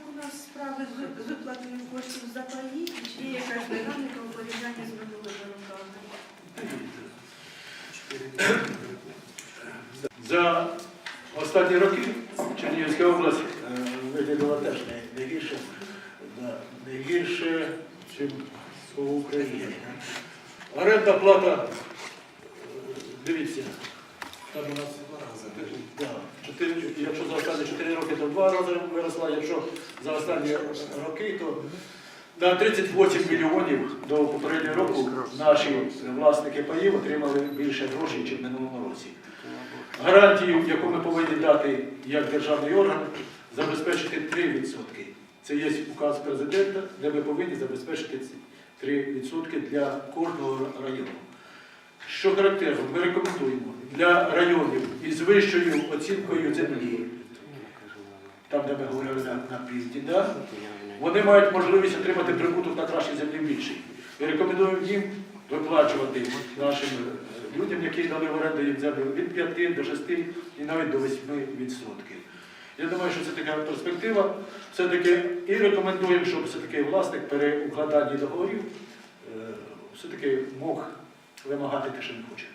як у нас справи з виплатою коштів за паї, чи є якась динаміка у порівнянні з минулими роками? За останні роки Чернігівська область е, виглядала теж найгірше, гірше, не гірше, ніж по Україні. Орендна плата, е, дивіться, там у нас два рази. 4, якщо за останні 4 роки, то 2 рази виросла, якщо за останні роки, то на 38 мільйонів до попереднього року наші власники паїв отримали більше грошей, ніж в минулому році. Гарантію, яку ми повинні дати як державний орган, забезпечити 3%. Це є указ президента, де ми повинні забезпечити 3% для кожного району. Що характерно, ми рекомендуємо для районів із вищою оцінкою землі, там, де ми говорили на, на да? вони мають можливість отримати прибуток на кращій землі більший. І рекомендуємо їм виплачувати нашим е, людям, які дали в оренду їм землю від 5 до 6 і навіть до 8 відсотків. Я думаю, що це така перспектива. Все-таки і рекомендуємо, щоб все-таки власник при укладанні договорів е, все-таки мог вимагати те, що він хоче.